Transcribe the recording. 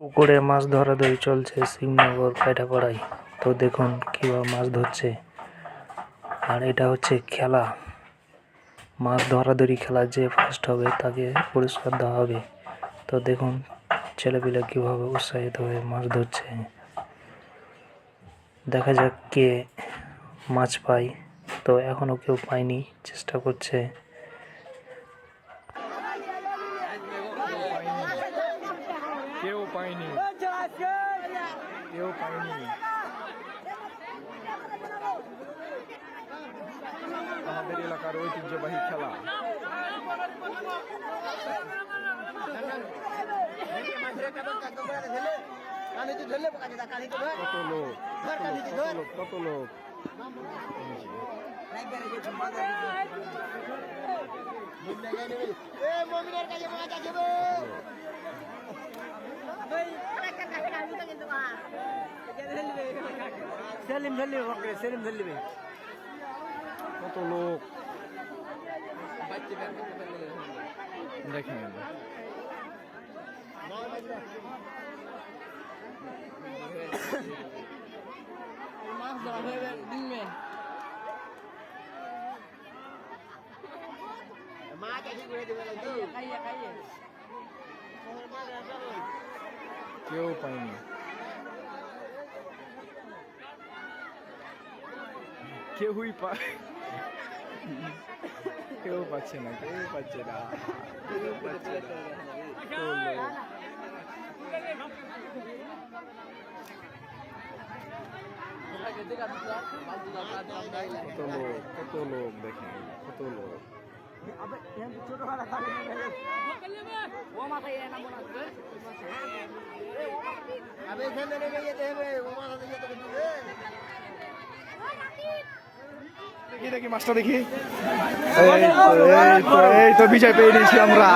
পুকুরে মাছ ধরাধরি চলছে শিবনগর পায়রাপাড়ায় তো দেখুন কীভাবে মাছ ধরছে। আর এটা হচ্ছে খেলা। মাছ ধরাধরি খেলা যে ফার্স্ট হবে, তাকে পুরস্কার দেওয়া হবে। তো দেখুন ছেলেপিলে কীভাবে উৎসাহিত হয়ে মাছ ধরছে। দেখা যাক কে মাছ পায়। তো এখনও কেউ পায়নি, চেষ্টা করছে। কেউ পায়নি। কেউ পায়নি। আমাদের এলাকার ঐতিহ্যবাহী খেলা। কত লোক কত লোক কত লোক? সেলিম ফেলবে ওকে, সেলিম ফেলবে কত লোক? দেখেন। মাছ ধরা হয়ে দিনবে খাইয়ে খাইয়ে কেউ পায়নি। কেউই কেউ পাচ্ছে না, কেউ পাচ্ছে না। কেউ পাচ্ছে কত লোক কত লোক দেখেন, কত লোক। ও দেখি মাছটা দেখি। এই তো এই তো এই তো বিজয় পেয়ে নিয়েছি আমরা।